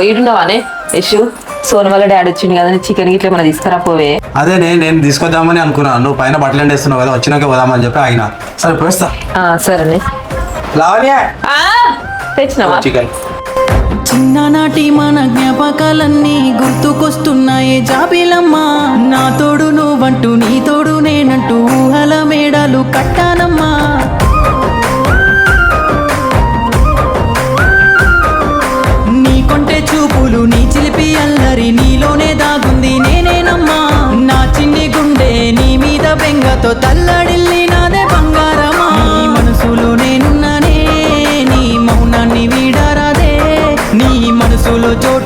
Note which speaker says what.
Speaker 1: ఇడున్నావానే యశు సోన్ వాళ్ళ డాడీ వచ్చింది కదా చికెన్ గిట్ల మన తీసుకురా పోవే.
Speaker 2: అదే నేను తీసుకొద్దామని అనుకున్నాను నువ్వు పైన బట్టలు ఎండేస్తున్నావు కదా వచ్చినాక పోదామని చెప్పి ఆగిన. సరే పోస్తా
Speaker 1: ఆ, సరేనే.
Speaker 2: లావణ్య!
Speaker 1: ఆ, తెచ్చినావా?
Speaker 2: చికెన్.
Speaker 3: చిన్ననాటి మన జ్ఞాపకాలన్నీ గుర్తుకొస్తున్నాయే జాబిలమ్మా. నా తోడు నువ్వంటూ నీ తోడు నేనంటూ ఊహల మేడలు కట్టానమ్మా నీతో తల్లడిల్లి నాదే బంగారమా? నీ మనసులో నేనున్నానే నీ మౌనాన్ని వీడారాదే. నీ మనసులో చోటు